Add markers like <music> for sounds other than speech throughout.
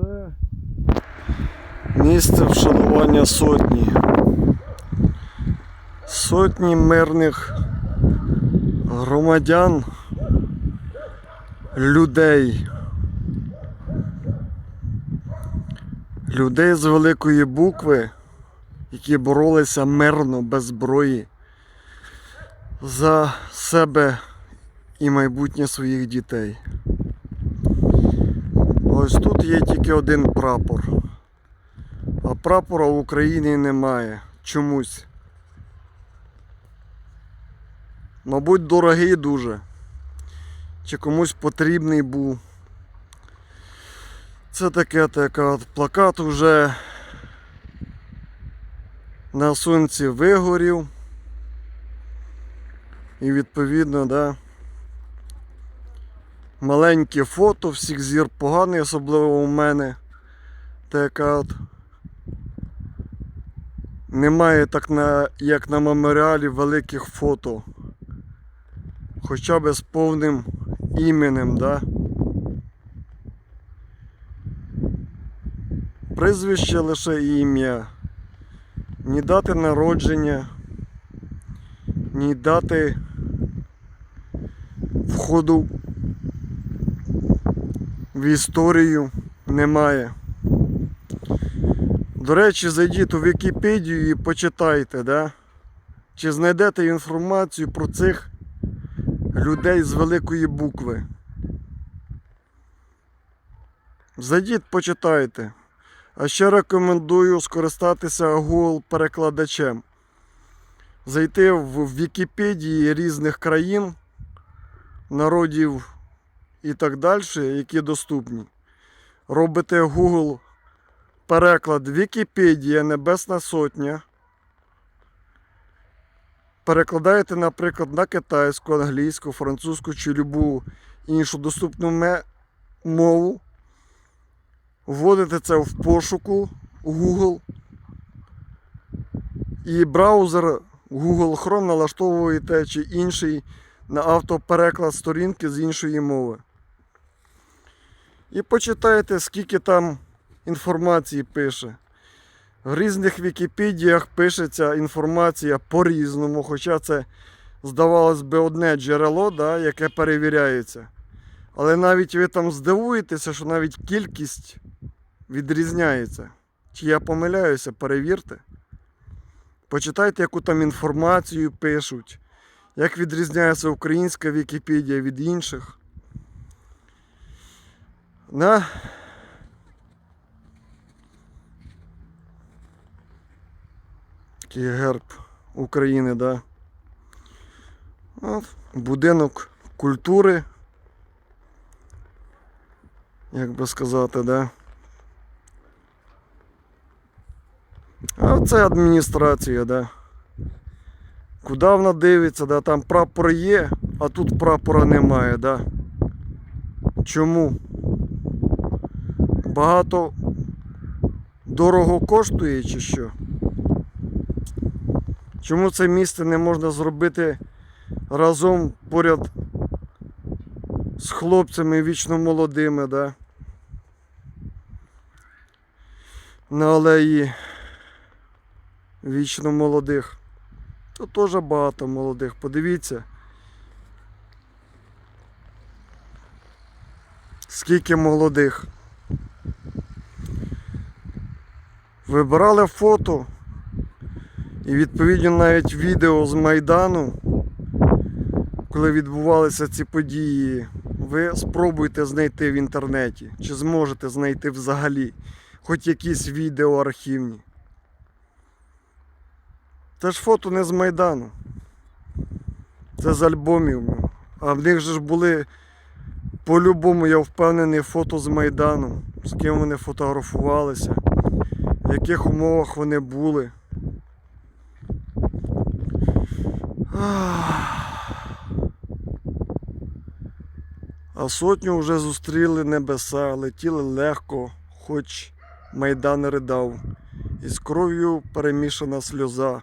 Це місце вшанування сотні. Сотні мирних громадян, людей. Людей з великої букви, які боролися мирно, без зброї, за себе і майбутнє своїх дітей. Ось тут є тільки один прапор. А прапора в Україні немає. Чомусь. Мабуть, дорогий дуже. Чи комусь потрібний був. Це таке така плакат вже на сонці вигорів. І відповідно, да. Маленьке фото, всіх зір поганий, особливо у мене. Така от. Немає так на, як на меморіалі великих фото. Хоча б з повним іменем, да? Прізвище лише ім'я. Ні дати народження, ні дати входу в історію немає. До речі, зайдіть у Вікіпедію і почитайте, да? чи знайдете інформацію про цих людей з великої букви. Зайдіть, почитайте. А ще рекомендую скористатися Google перекладачем. Зайти в Вікіпедії різних країн, народів і так далі, які доступні. Робите Google переклад Вікіпедія Небесна Сотня. Перекладаєте, наприклад, на китайську, англійську, французьку чи любу іншу доступну мову. Вводите це в пошуку Google. І браузер Google Chrome налаштовуєте чи інший на автопереклад сторінки з іншої мови. І почитайте, скільки там інформації пише. В різних Вікіпедіях пишеться інформація по-різному, хоча це, здавалось би, одне джерело, да, яке перевіряється. Але навіть ви там здивуєтеся, що навіть кількість відрізняється. Чи я помиляюся, перевірте. Почитайте, яку там інформацію пишуть, як відрізняється українська Вікіпедія від інших. На. Такий герб України, да. От, будинок культури. Як би сказати, да. А це адміністрація, да. Куди вона дивиться, да? Там прапор є, а тут прапора немає, да. Чому? Багато дорого коштує чи що? Чому це місце не можна зробити разом поряд з хлопцями вічно молодими, да? На алеї вічно молодих. Тут теж багато молодих. Подивіться. Скільки молодих. Вибирали фото і відповідно навіть відео з Майдану, коли відбувалися ці події, ви спробуйте знайти в інтернеті, чи зможете знайти взагалі хоч якісь відео архівні. Це ж фото не з Майдану. Це з альбомів. А в них же ж були по-любому, я впевнений, фото з Майдану, з ким вони фотографувалися, в яких умовах вони були. А сотню вже зустріли небеса, летіли легко, хоч майдан ридав, і з кров'ю перемішана сльоза,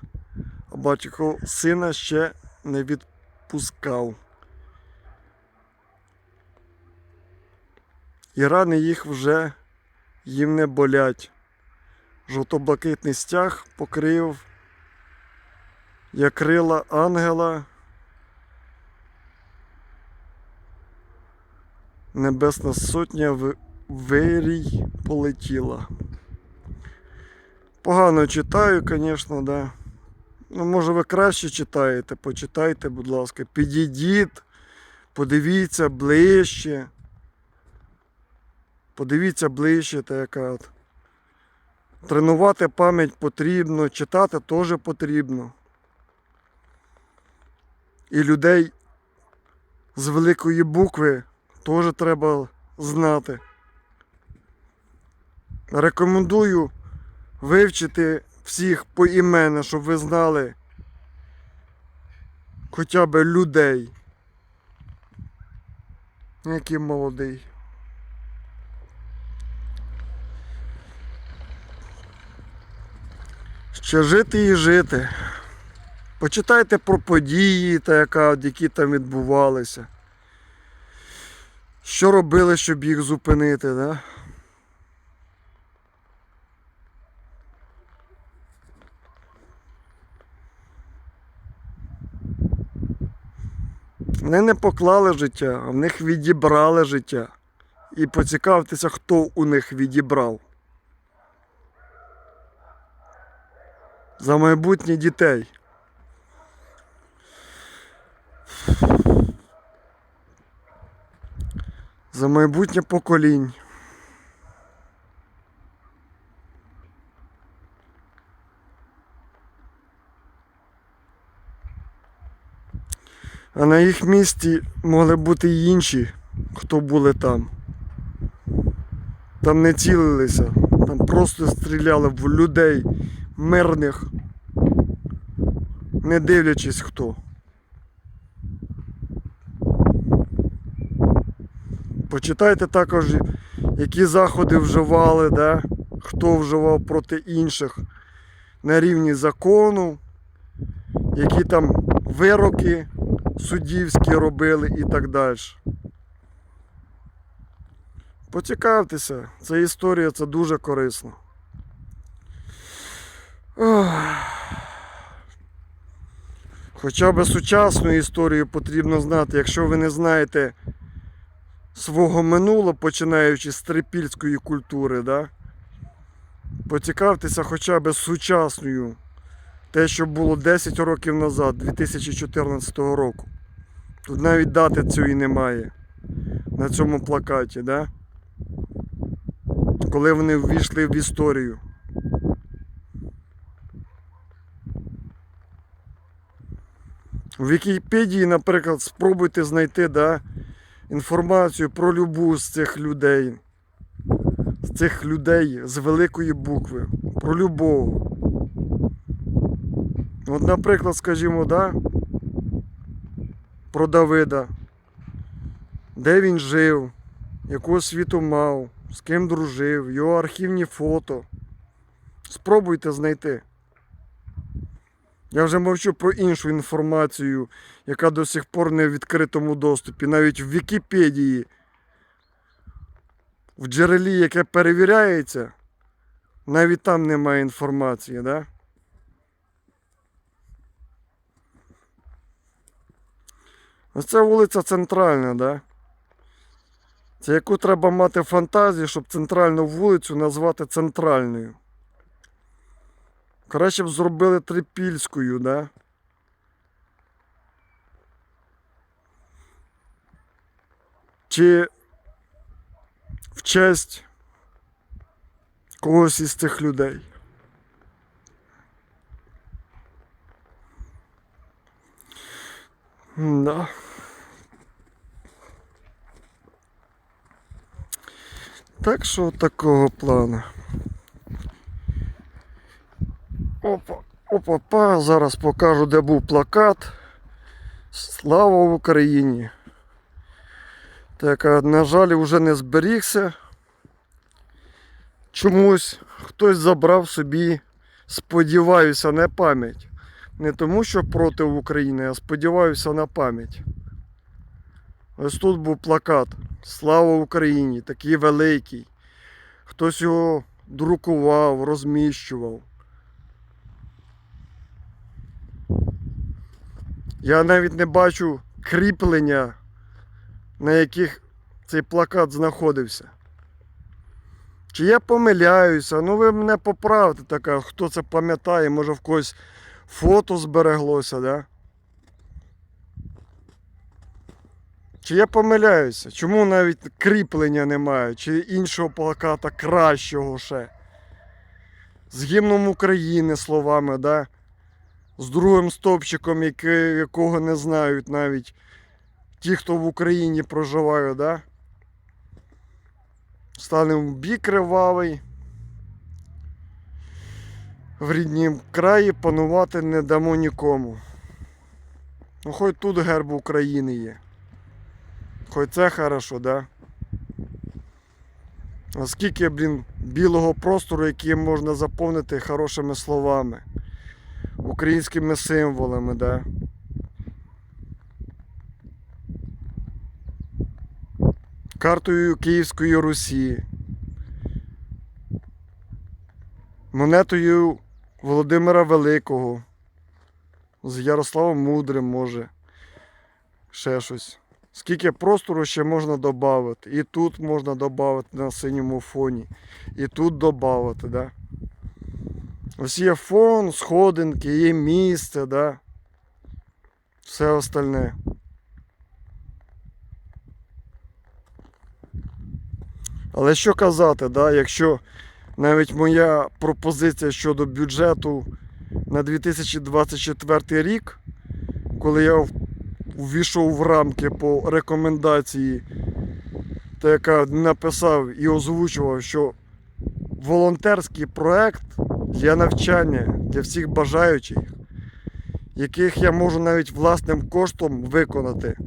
а батько сина ще не відпускав. І рани їх вже їм не болять. Жовто-блакитний стяг покрив як крила ангела. Небесна сотня вирій полетіла. Погано читаю, звісно, да. Ну, може, ви краще читаєте, почитайте, будь ласка, підійдіть, подивіться ближче. Подивіться ближче, та яка от. Тренувати пам'ять потрібно, читати теж потрібно. І людей з великої букви теж треба знати. Рекомендую вивчити всіх поіменно, щоб ви знали хоча б людей. Який молодий. Ще жити і жити. Почитайте про події, та яка, які там відбувалися. Що робили, щоб їх зупинити, да? Вони не поклали життя, а в них відібрали життя. І поцікавтеся, хто у них відібрав. За майбутнє дітей. За майбутнє поколінь. А на їх місці могли бути й інші, хто були там. Там не цілилися, там просто стріляли в людей мирних, не дивлячись хто. Почитайте також, які заходи вживали, да? хто вживав проти інших на рівні закону, які там вироки суддівські робили і так далі. Поцікавтеся, ця історія це дуже корисно. Хоча б сучасну історію потрібно знати, якщо ви не знаєте свого минулого, починаючи з трипільської культури, да? поцікавтеся хоча б сучасною. Те, що було 10 років назад, 2014 року. Тут навіть дати цієї немає на цьому плакаті, да? коли вони ввійшли в історію. В Вікіпедії, наприклад, спробуйте знайти да, інформацію про любу з цих людей. З цих людей з великої букви. Про любого. От, наприклад, скажімо, да, про Давида. Де він жив, яку освіту мав, з ким дружив, його архівні фото. Спробуйте знайти. Я вже мовчу про іншу інформацію, яка до сих пор не в відкритому доступі. Навіть в Вікіпедії, в джерелі, яке перевіряється, навіть там немає інформації, да? Оце вулиця центральна, да? Це яку треба мати фантазію, щоб центральну вулицю назвати центральною. Краще б зробили трипільською, да? Чи в честь когось із цих людей. Да. Так що такого плану. Опа, опа, зараз покажу, де був плакат. Слава Україні! Так, на жаль, вже не зберігся. Чомусь хтось забрав собі, сподіваюся, на пам'ять. Не тому, що проти України, а сподіваюся на пам'ять. Ось тут був плакат. Слава Україні! Такий великий. хтось його друкував, розміщував. Я навіть не бачу кріплення, на яких цей плакат знаходився. Чи я помиляюся? Ну ви мене поправте така, хто це пам'ятає, може в когось фото збереглося, да? Чи я помиляюся? Чому навіть кріплення немає, чи іншого плаката кращого ще? З гімном України словами, да? З другим стовпчиком, якого не знають навіть ті, хто в Україні проживає, да? Станемо бік кривавий. В ріднім краї панувати не дамо нікому. Ну, хоч тут герб України є. Хоч це хорошо, да? А скільки, блін, білого простору, який можна заповнити хорошими словами, українськими символами, да? Картою Київської Русі. Монетою Володимира Великого. З Ярославом Мудрим може. Ще щось. Скільки простору ще можна додати. І тут можна додати на синьому фоні. І тут додати, да? Ось є фон, сходинки, є місце, да? Все остальне. Але що казати, да? якщо навіть моя пропозиція щодо бюджету на 2024 рік, коли я в- ввійшов в рамки по рекомендації, та яка написав і озвучував, що волонтерський проект для навчання для всіх бажаючих, яких я можу навіть власним коштом виконати.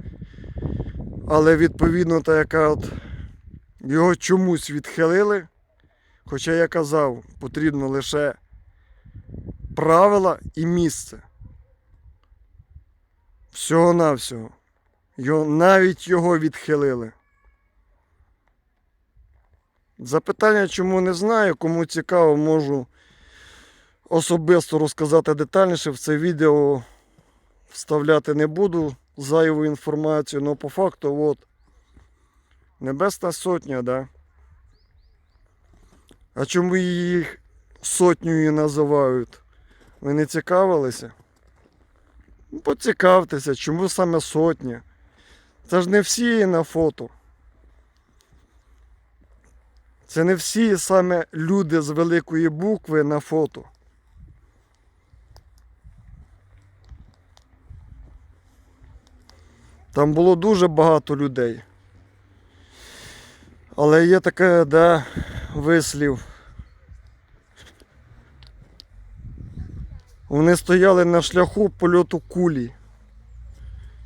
Але відповідно та яка от його чомусь відхилили. Хоча я казав, потрібно лише правила і місце. Всього-навсього. Його, навіть його відхилили. Запитання, чому не знаю, кому цікаво, можу особисто розказати детальніше. В це відео вставляти не буду зайву інформацію, але по факту, от, Небесна сотня, да? А чому її сотнею називають? Ви не цікавилися? Ну, Поцікавтеся, чому саме сотня? Це ж не всі на фото. Це не всі саме люди з великої букви на фото. Там було дуже багато людей. Але є таке, да, вислів. Вони стояли на шляху польоту кулі,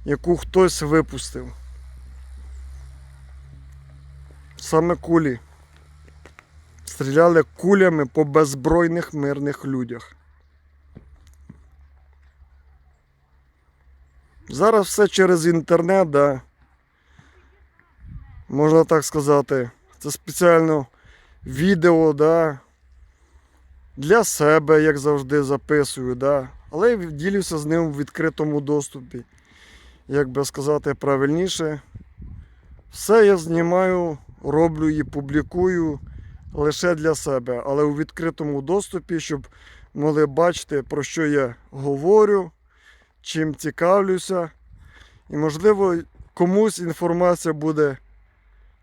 яку хтось випустив. Саме кулі. Стріляли кулями по беззбройних мирних людях. Зараз все через інтернет, да. Можна так сказати. Це спеціально відео, да. Для себе, як завжди, записую, да. Але ділюся з ним в відкритому доступі. Як би сказати правильніше. Все я знімаю, роблю і публікую лише для себе, але у відкритому доступі, щоб могли бачити, про що я говорю, чим цікавлюся. І, можливо, комусь інформація буде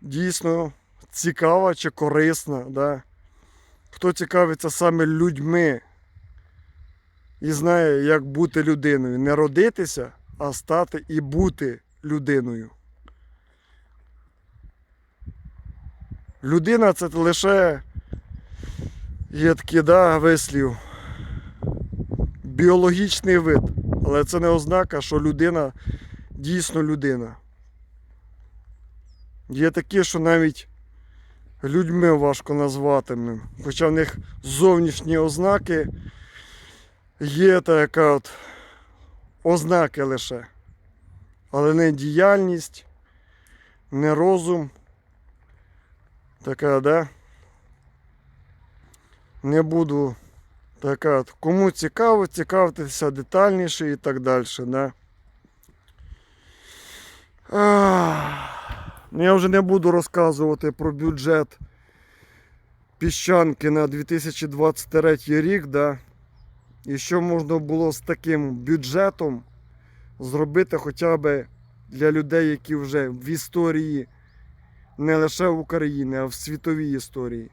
дійсно цікава чи корисна. Да? Хто цікавиться саме людьми і знає, як бути людиною. Не родитися, а стати і бути людиною. Людина це лише є такий вислів. Біологічний вид. Але це не ознака, що людина дійсно людина. Є такі, що навіть людьми важко назвати. Хоча в них зовнішні ознаки є така от ознаки лише. Але не діяльність, не розум. Така, да? Не буду така. Кому цікаво, цікавтеся детальніше і так далі. Да? Ну, я вже не буду розказувати про бюджет піщанки на 2023 рік. Да? І що можна було з таким бюджетом зробити хоча б для людей, які вже в історії не лише України, а в світовій історії.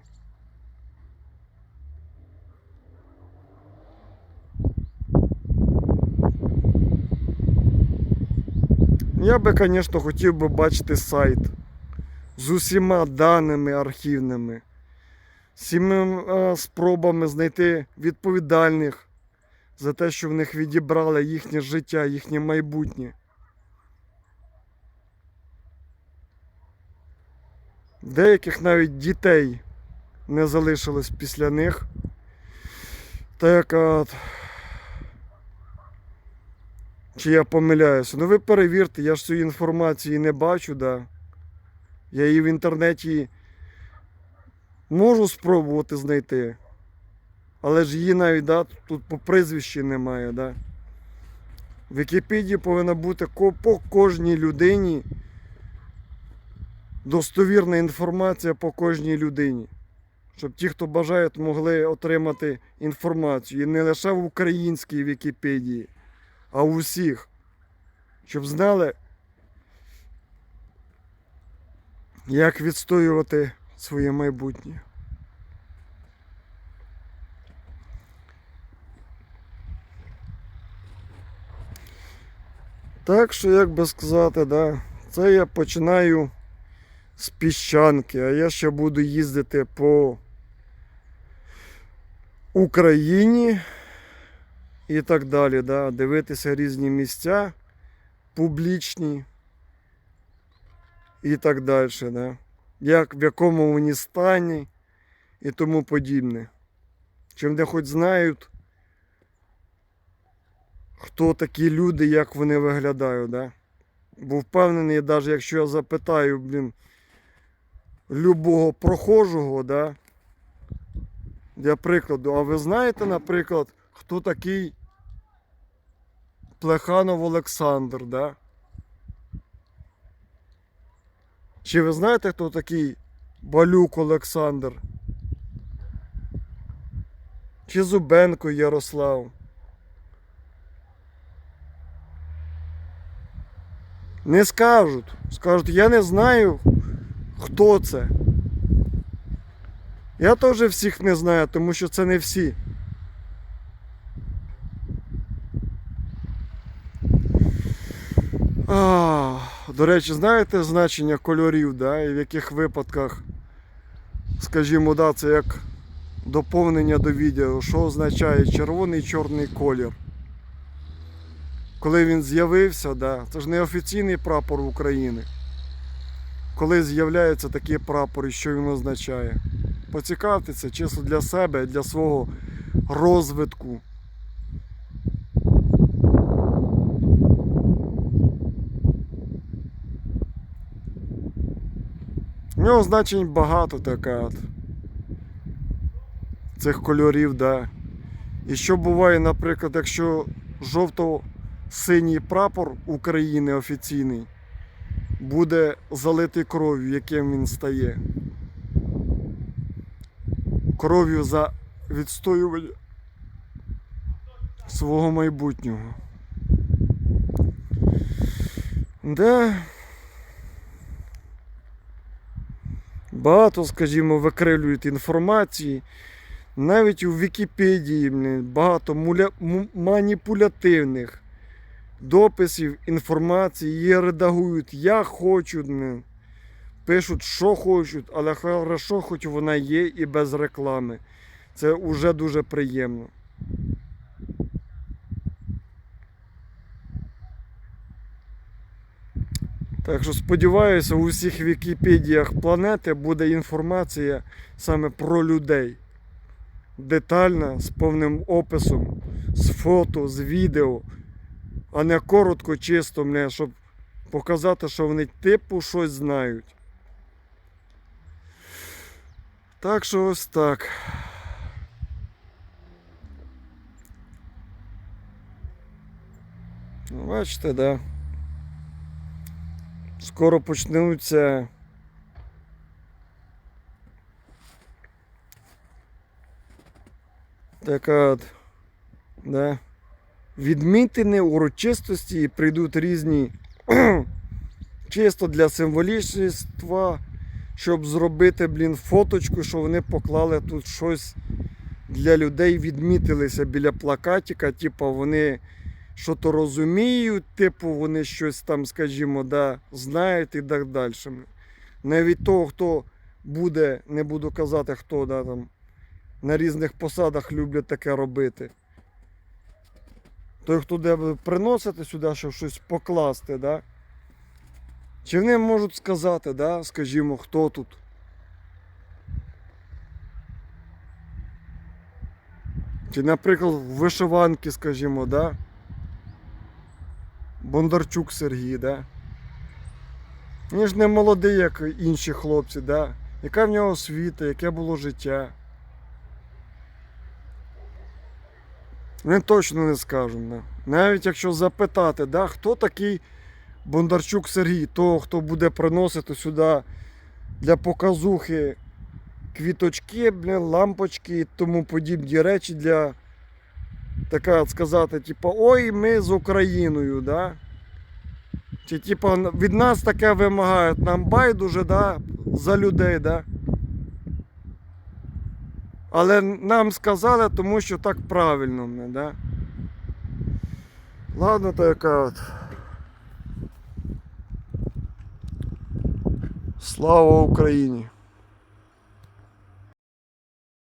Я би, звісно, хотів би бачити сайт з усіма даними архівними, всіма е, спробами знайти відповідальних за те, що в них відібрали їхнє життя, їхнє майбутнє. Деяких навіть дітей не залишилось після них. Так от. Чи я помиляюся? Ну ви перевірте, я ж цієї інформації не бачу, да. Я її в інтернеті можу спробувати знайти. Але ж її навіть да, тут по прізвищі немає, да. В Вікіпедії повинна бути по кожній людині достовірна інформація по кожній людині. Щоб ті, хто бажають, могли отримати інформацію. І не лише в українській Вікіпедії, а у всіх. Щоб знали, як відстоювати своє майбутнє. Так що, як би сказати, да, це я починаю з піщанки, а я ще буду їздити по Україні і так далі. Да, дивитися різні місця публічні і так далі. Да. Як, в якому вони стані і тому подібне. Чим де хоч знають, хто такі люди, як вони виглядають. Да? Бо впевнений, навіть якщо я запитаю, блін, любого прохожого, да? для прикладу, а ви знаєте, наприклад, хто такий Плеханов Олександр, да? Чи ви знаєте, хто такий Балюк Олександр? Чи Зубенко Ярослав? Не скажуть. Скажуть, я не знаю, хто це. Я теж всіх не знаю, тому що це не всі. А, до речі, знаєте значення кольорів, да? і в яких випадках, скажімо, да, це як доповнення до відео, що означає червоний чорний колір. Коли він з'явився, да, це ж не офіційний прапор України. Коли з'являється такий прапор і що він означає. Поцікавтеся чисто для себе, для свого розвитку. Нього значень багато така от. Цих кольорів, да. І що буває, наприклад, якщо жовто-синій прапор України офіційний буде залитий кров'ю, яким він стає. Кров'ю за відстоювання свого майбутнього. Да. Багато, скажімо, викривлюють інформації. Навіть у Вікіпедії багато муля... му- маніпулятивних дописів, інформації, її редагують хочуть, блін. пишуть, що хочуть, але хорошо, хоч вона є і без реклами. Це вже дуже приємно. Так що сподіваюся, у всіх Вікіпедіях планети буде інформація саме про людей. Детальна, з повним описом, з фото, з відео, а не коротко, чисто, не, щоб показати, що вони типу щось знають. Так що ось так. Ну, Бачите, да. Скоро почнуться. Така от, да, відмітини урочистості і прийдуть різні <clears throat> чисто для символічства, щоб зробити, блін, фоточку, що вони поклали тут щось для людей, відмітилися біля плакатика, типу вони що то розуміють, типу вони щось там, скажімо, да, знають і так далі. Навіть того, хто буде, не буду казати, хто да, там, на різних посадах люблять таке робити. Той, хто де приносити сюди, щоб щось покласти, да? чи вони можуть сказати, да, скажімо, хто тут. Чи, наприклад, в вишиванки, скажімо, да? Бондарчук Сергій, да? Він ж не молодий, як інші хлопці, да? Яка в нього освіта, яке було життя. Вони точно не скажуть. Да? Навіть якщо запитати, да, хто такий Бондарчук Сергій, того, хто буде приносити сюди для показухи квіточки, лампочки і тому подібні речі для така сказати, типу, ой, ми з Україною, да? Чи типу, від нас таке вимагають, нам байдуже, да, за людей, да? Але нам сказали, тому що так правильно, не, да? Ладно, то яка от. Слава Україні!